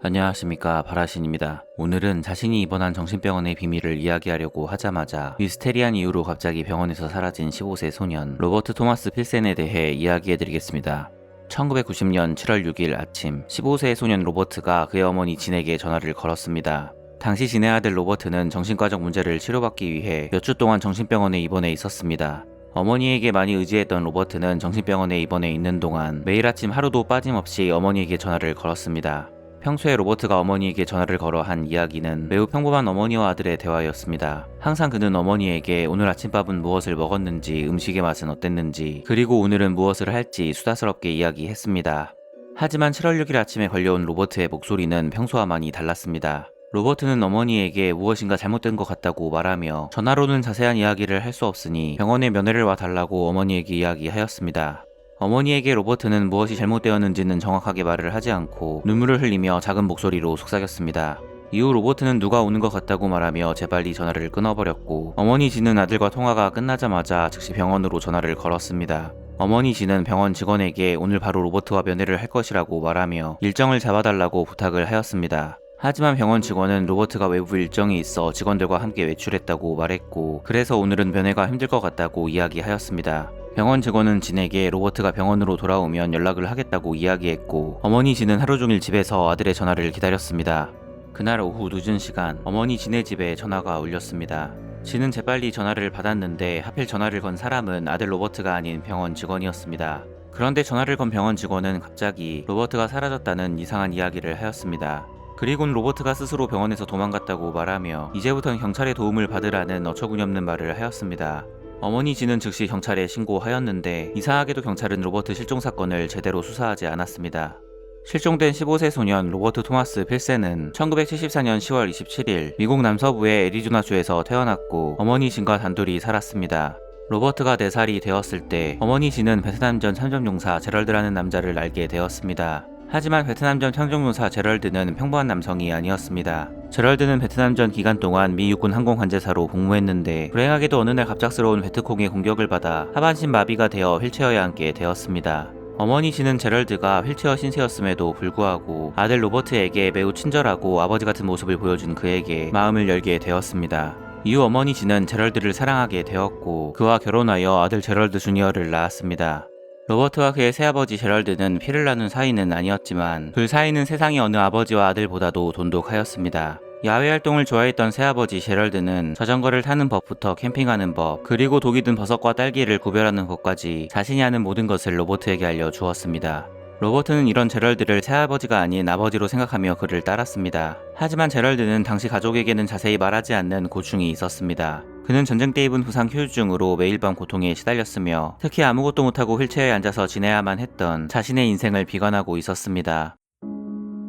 안녕하십니까 바라신입니다. 오늘은 자신이 입원한 정신병원의 비밀을 이야기하려고 하자마자 위스테리안 이후로 갑자기 병원에서 사라진 15세 소년 로버트 토마스 필센에 대해 이야기해드리겠습니다. 1990년 7월 6일 아침 15세의 소년 로버트가 그의 어머니 진에게 전화를 걸었습니다. 당시 진의 아들 로버트는 정신과적 문제를 치료받기 위해 몇 주 동안 정신병원에 입원해 있었습니다. 어머니에게 많이 의지했던 로버트는 정신병원에 입원해 있는 동안 매일 아침 하루도 빠짐없이 어머니에게 전화를 걸었습니다. 평소에 로버트가 어머니에게 전화를 걸어 한 이야기는 매우 평범한 어머니와 아들의 대화였습니다. 항상 그는 어머니에게 오늘 아침밥은 무엇을 먹었는지, 음식의 맛은 어땠는지, 그리고 오늘은 무엇을 할지 수다스럽게 이야기했습니다. 하지만 7월 6일 아침에 걸려온 로버트의 목소리는 평소와 많이 달랐습니다. 로버트는 어머니에게 무엇인가 잘못된 것 같다고 말하며 전화로는 자세한 이야기를 할 수 없으니 병원에 면회를 와달라고 어머니에게 이야기하였습니다. 어머니에게 로버트는 무엇이 잘못되었는지는 정확하게 말을 하지 않고 눈물을 흘리며 작은 목소리로 속삭였습니다. 이후 로버트는 누가 오는 것 같다고 말하며 재빨 리 전화를 끊어버렸고 어머니 지는 아들과 통화가 끝나자마자 즉시 병원으로 전화를 걸었습니다. 어머니 지는 병원 직원에게 오늘 바로 로버트와 면회를 할 것이라고 말하며 일정을 잡아달라고 부탁을 하였습니다. 하지만 병원 직원은 로버트가 외부 일정이 있어 직원들과 함께 외출했다고 말했고 그래서 오늘은 면회가 힘들 것 같다고 이야기하였습니다. 병원 직원은 진에게 로버트가 병원으로 돌아오면 연락을 하겠다고 이야기했고 어머니 진은 하루 종일 집에서 아들의 전화를 기다렸습니다. 그날 오후 늦은 시간 어머니 진의 집에 전화가 울렸습니다. 진은 재빨리 전화를 받았는데 하필 전화를 건 사람은 아들 로버트가 아닌 병원 직원이었습니다. 그런데 전화를 건 병원 직원은 갑자기 로버트가 사라졌다는 이상한 이야기를 하였습니다. 그리곤 로버트가 스스로 병원에서 도망갔다고 말하며 이제부턴 경찰의 도움을 받으라는 어처구니없는 말을 하였습니다. 어머니 지는 즉시 경찰에 신고하였는데 이상하게도 경찰은 로버트 실종 사건을 제대로 수사하지 않았습니다. 실종된 15세 소년 로버트 토마스 필센은 1974년 10월 27일 미국 남서부의 애리조나주에서 태어났고 어머니 진과 단둘이 살았습니다. 로버트가 4살이 되었을 때 어머니 진은 베트남전 참전용사 제럴드라는 남자를 알게 되었습니다. 하지만 베트남전 참전용사 제럴드는 평범한 남성이 아니었습니다. 제럴드는 베트남 전 기간 동안 미 육군 항공 관제사로 복무했는데 불행하게도 어느 날 갑작스러운 베트콩의 공격을 받아 하반신 마비가 되어 휠체어에 앉게 되었습니다. 어머니 씨는 제럴드가 휠체어 신세였음에도 불구하고 아들 로버트에게 매우 친절하고 아버지 같은 모습을 보여준 그에게 마음을 열게 되었습니다. 이후 어머니 씨는 제럴드를 사랑하게 되었고 그와 결혼하여 아들 제럴드 주니어를 낳았습니다. 로버트와 그의 새아버지 제럴드는 피를 나눈 사이는 아니었지만 둘 사이는 세상의 어느 아버지와 아들보다도 돈독하였습니다. 야외 활동을 좋아했던 새아버지 제럴드는 자전거를 타는 법부터 캠핑하는 법, 그리고 독이 든 버섯과 딸기를 구별하는 법까지 자신이 아는 모든 것을 로버트에게 알려주었습니다. 로버트는 이런 제럴드를 새아버지가 아닌 아버지로 생각하며 그를 따랐습니다. 하지만 제럴드는 당시 가족에게는 자세히 말하지 않는 고충이 있었습니다. 그는 전쟁 때 입은 부상 후유증으로 매일 밤 고통에 시달렸으며 특히 아무것도 못하고 휠체어에 앉아서 지내야만 했던 자신의 인생을 비관하고 있었습니다.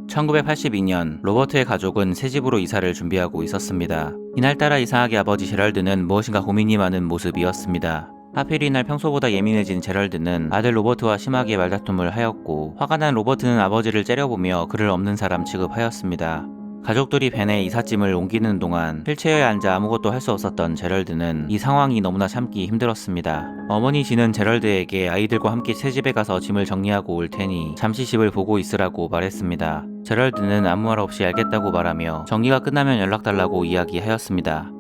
1982년 로버트의 가족은 새 집으로 이사를 준비하고 있었습니다. 이날따라 이상하게 아버지 제럴드는 무엇인가 고민이 많은 모습이었습니다. 하필 이날 평소보다 예민해진 제럴드는 아들 로버트와 심하게 말다툼을 하였고 화가 난 로버트는 아버지를 째려보며 그를 없는 사람 취급하였습니다. 가족들이 벤에 이삿짐을 옮기는 동안 휠체어에 앉아 아무것도 할 수 없었던 제럴드는 이 상황이 너무나 참기 힘들었습니다. 어머니 지는 제럴드에게 아이들과 함께 새 집에 가서 짐을 정리하고 올 테니 잠시 집을 보고 있으라고 말했습니다. 제럴드는 아무 말 없이 알겠다고 말하며 정리가 끝나면 연락 달라고 이야기하였습니다.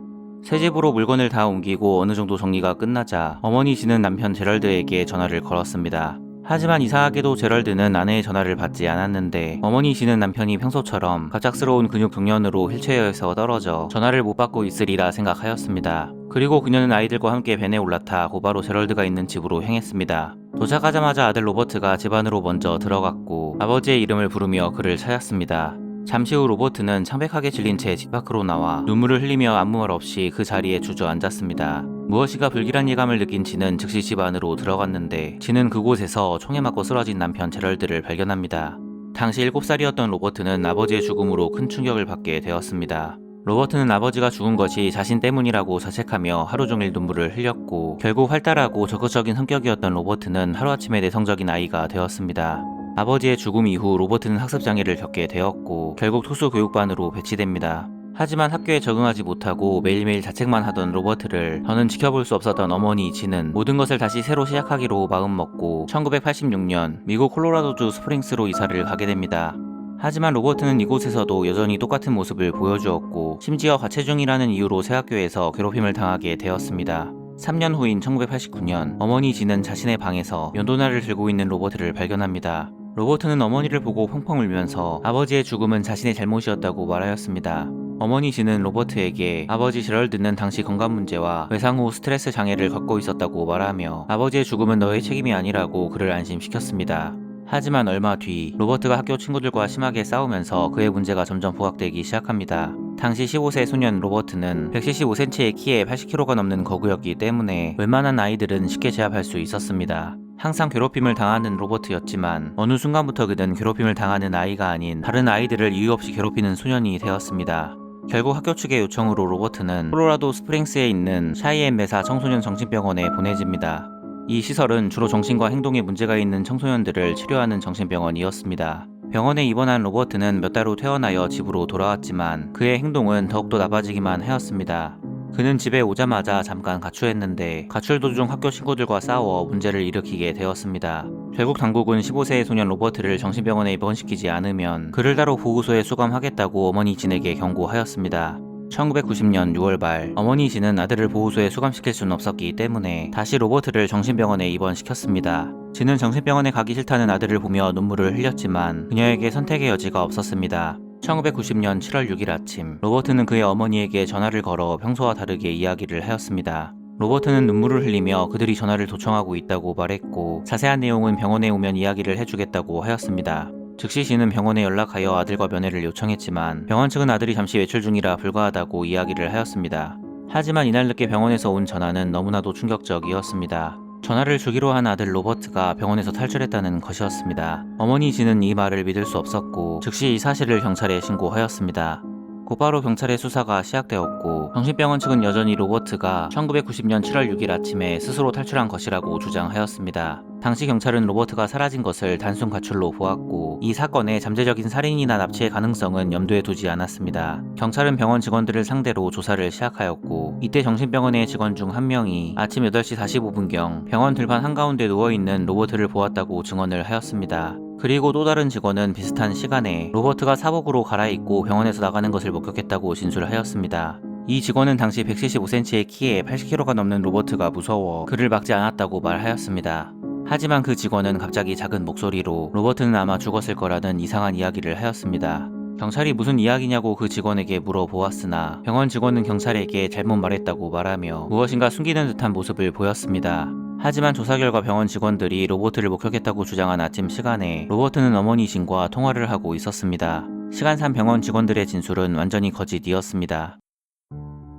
새 집으로 물건을 다 옮기고 어느 정도 정리가 끝나자 어머니 지는 남편 제럴드에게 전화를 걸었습니다. 하지만 이상하게도 제럴드는 아내의 전화를 받지 않았는데 어머니 씨는 남편이 평소처럼 갑작스러운 근육 경련으로 휠체어에서 떨어져 전화를 못 받고 있으리라 생각하였습니다. 그리고 그녀는 아이들과 함께 벤에 올라타 곧바로 제럴드가 있는 집으로 향했습니다. 도착하자마자 아들 로버트가 집 안으로 먼저 들어갔고 아버지의 이름을 부르며 그를 찾았습니다. 잠시 후 로버트는 창백하게 질린 채 집 밖으로 나와 눈물을 흘리며 아무 말 없이 그 자리에 주저앉았습니다. 무엇이가 불길한 예감을 느낀 지는 즉시 집 안으로 들어갔는데 지는 그곳에서 총에 맞고 쓰러진 남편 제럴드를 발견합니다. 당시 7살이었던 로버트는 아버지의 죽음으로 큰 충격을 받게 되었습니다. 로버트는 아버지가 죽은 것이 자신 때문이라고 자책하며 하루 종일 눈물을 흘렸고 결국 활달하고 적극적인 성격이었던 로버트는 하루아침에 내성적인 아이가 되었습니다. 아버지의 죽음 이후 로버트는 학습 장애를 겪게 되었고 결국 특수 교육반으로 배치됩니다. 하지만 학교에 적응하지 못하고 매일매일 자책만 하던 로버트를 더는 지켜볼 수 없었던 어머니 지는 모든 것을 다시 새로 시작하기로 마음먹고 1986년 미국 콜로라도주 스프링스로 이사를 가게 됩니다. 하지만 로버트는 이곳에서도 여전히 똑같은 모습을 보여주었고 심지어 과체중이라는 이유로 새 학교에서 괴롭힘을 당하게 되었습니다. 3년 후인 1989년 어머니 지는 자신의 방에서 면도날을 들고 있는 로버트를 발견합니다. 로버트는 어머니를 보고 펑펑 울면서 아버지의 죽음은 자신의 잘못이었다고 말하였습니다. 어머니 지는 로버트에게 아버지 제럴드는 당시 건강 문제와 외상 후 스트레스 장애를 겪고 있었다고 말하며 아버지의 죽음은 너의 책임이 아니라고 그를 안심시켰습니다. 하지만 얼마 뒤 로버트가 학교 친구들과 심하게 싸우면서 그의 문제가 점점 부각되기 시작합니다. 당시 15세 소년 로버트는 175cm의 키에 80kg가 넘는 거구였기 때문에 웬만한 아이들은 쉽게 제압할 수 있었습니다. 항상 괴롭힘을 당하는 로버트였지만 어느 순간부터 그는 괴롭힘을 당하는 아이가 아닌 다른 아이들을 이유 없이 괴롭히는 소년이 되었습니다. 결국 학교 측의 요청으로 로버트는 콜로라도 스프링스에 있는 샤이엔 메사 청소년 정신병원에 보내집니다. 이 시설은 주로 정신과 행동에 문제가 있는 청소년들을 치료하는 정신병원이었습니다. 병원에 입원한 로버트는 몇 달 후 퇴원하여 집으로 돌아왔지만 그의 행동은 더욱더 나빠지기만 하였습니다. 그는 집에 오자마자 잠깐 가출했는데 가출 도중 학교 친구들과 싸워 문제를 일으키게 되었습니다. 결국 당국은 15세의 소년 로버트를 정신병원에 입원시키지 않으면 그를 따로 보호소에 수감하겠다고 어머니 진에게 경고하였습니다. 1990년 6월 말 어머니 진은 아들을 보호소에 수감시킬 수는 없었기 때문에 다시 로버트를 정신병원에 입원시켰습니다. 진은 정신병원에 가기 싫다는 아들을 보며 눈물을 흘렸지만 그녀에게 선택의 여지가 없었습니다. 1990년 7월 6일 아침 로버트는 그의 어머니에게 전화를 걸어 평소와 다르게 이야기를 하였습니다. 로버트는 눈물을 흘리며 그들이 전화를 도청하고 있다고 말했고 자세한 내용은 병원에 오면 이야기를 해주겠다고 하였습니다. 즉시 씨는 병원에 연락하여 아들과 면회를 요청했지만 병원 측은 아들이 잠시 외출 중이라 불가하다고 이야기를 하였습니다. 하지만 이날 늦게 병원에서 온 전화는 너무나도 충격적이었습니다. 전화를 주기로 한 아들 로버트가 병원에서 탈출했다는 것이었습니다. 어머니 지는 이 말을 믿을 수 없었고 즉시 이 사실을 경찰에 신고하였습니다. 곧바로 경찰의 수사가 시작되었고 정신병원 측은 여전히 로버트가 1990년 7월 6일 아침에 스스로 탈출한 것이라고 주장하였습니다. 당시 경찰은 로버트가 사라진 것을 단순 가출로 보았고 이 사건의 잠재적인 살인이나 납치의 가능성은 염두에 두지 않았습니다. 경찰은 병원 직원들을 상대로 조사를 시작하였고 이때 정신병원의 직원 중 한 명이 아침 8시 45분경 병원 들판 한가운데 누워있는 로버트를 보았다고 증언을 하였습니다. 그리고 또 다른 직원은 비슷한 시간에 로버트가 사복으로 갈아입고 병원에서 나가는 것을 목격했다고 진술하였습니다. 이 직원은 당시 175cm의 키에 80kg가 넘는 로버트가 무서워 그를 막지 않았다고 말하였습니다. 하지만 그 직원은 갑자기 작은 목소리로 로버트는 아마 죽었을 거라는 이상한 이야기를 하였습니다. 경찰이 무슨 이야기냐고 그 직원에게 물어보았으나 병원 직원은 경찰에게 잘못 말했다고 말하며 무엇인가 숨기는 듯한 모습을 보였습니다. 하지만 조사 결과 병원 직원들이 로버트를 목격했다고 주장한 아침 시간에 로버트는 어머니 신과 통화를 하고 있었습니다. 시간산 병원 직원들의 진술은 완전히 거짓이었습니다.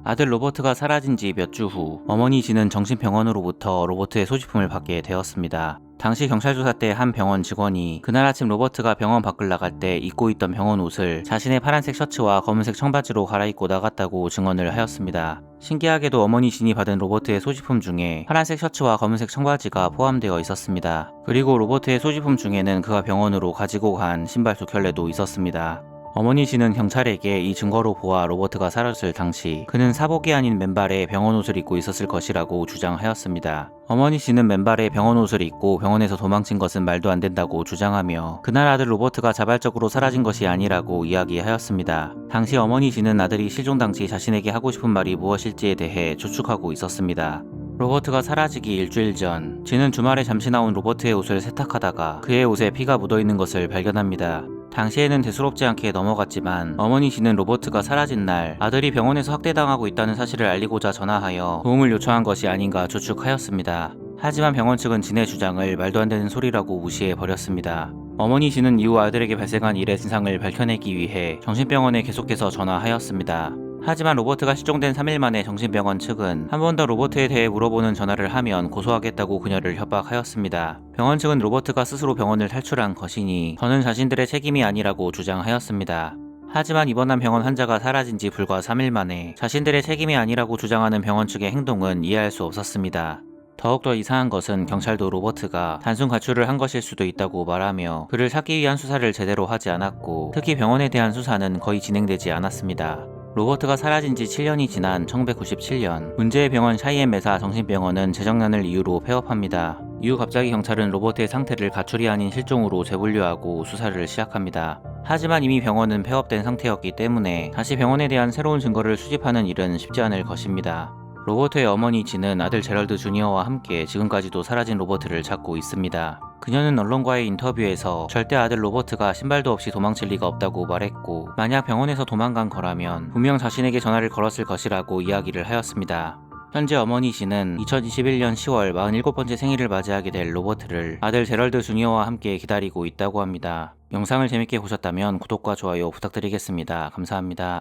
아들 로버트가 사라진 지 몇 주 후 어머니 지는 정신병원으로부터 로버트의 소지품을 받게 되었습니다. 당시 경찰 조사 때 한 병원 직원이 그날 아침 로버트가 병원 밖을 나갈 때 입고 있던 병원 옷을 자신의 파란색 셔츠와 검은색 청바지로 갈아입고 나갔다고 증언을 하였습니다. 신기하게도 어머니 진이 받은 로버트의 소지품 중에 파란색 셔츠와 검은색 청바지가 포함되어 있었습니다. 그리고 로버트의 소지품 중에는 그가 병원으로 가지고 간 신발 두 켤레도 있었습니다. 어머니 씨는 경찰에게 이 증거로 보아 로버트가 사라졌을 당시 그는 사복이 아닌 맨발에 병원 옷을 입고 있었을 것이라고 주장하였습니다. 어머니 씨는 맨발에 병원 옷을 입고 병원에서 도망친 것은 말도 안 된다고 주장하며 그날 아들 로버트가 자발적으로 사라진 것이 아니라고 이야기하였습니다. 당시 어머니 씨는 아들이 실종 당시 자신에게 하고 싶은 말이 무엇일지에 대해 추측하고 있었습니다. 로버트가 사라지기 일주일 전, 지는 주말에 잠시 나온 로버트의 옷을 세탁하다가 그의 옷에 피가 묻어 있는 것을 발견합니다. 당시에는 대수롭지 않게 넘어갔지만 어머니 씨는 로버트가 사라진 날 아들이 병원에서 학대당하고 있다는 사실을 알리고자 전화하여 도움을 요청한 것이 아닌가 추측하였습니다. 하지만 병원 측은 진의 주장을 말도 안 되는 소리라고 무시해 버렸습니다. 어머니 씨는 이후 아들에게 발생한 일의 진상을 밝혀내기 위해 정신병원에 계속해서 전화하였습니다. 하지만 로버트가 실종된 3일 만에 정신병원 측은 한 번 더 로버트에 대해 물어보는 전화를 하면 고소하겠다고 그녀를 협박하였습니다. 병원 측은 로버트가 스스로 병원을 탈출한 것이니 저는 자신들의 책임이 아니라고 주장하였습니다. 하지만 입원한 병원 환자가 사라진 지 불과 3일 만에 자신들의 책임이 아니라고 주장하는 병원 측의 행동은 이해할 수 없었습니다. 더욱더 이상한 것은 경찰도 로버트가 단순 가출을 한 것일 수도 있다고 말하며 그를 찾기 위한 수사를 제대로 하지 않았고 특히 병원에 대한 수사는 거의 진행되지 않았습니다. 로버트가 사라진 지 7년이 지난 1997년 문제의 병원 샤이엔 메사 정신병원은 재정난을 이유로 폐업합니다. 이후 갑자기 경찰은 로버트의 상태를 가출이 아닌 실종으로 재분류하고 수사를 시작합니다. 하지만 이미 병원은 폐업된 상태였기 때문에 다시 병원에 대한 새로운 증거를 수집하는 일은 쉽지 않을 것입니다. 로버트의 어머니 진은 아들 제럴드 주니어와 함께 지금까지도 사라진 로버트를 찾고 있습니다. 그녀는 언론과의 인터뷰에서 절대 아들 로버트가 신발도 없이 도망칠 리가 없다고 말했고 만약 병원에서 도망간 거라면 분명 자신에게 전화를 걸었을 것이라고 이야기를 하였습니다. 현재 어머니 씨는 2021년 10월 47번째 생일을 맞이하게 될 로버트를 아들 제럴드 주니어와 함께 기다리고 있다고 합니다. 영상을 재밌게 보셨다면 구독과 좋아요 부탁드리겠습니다. 감사합니다.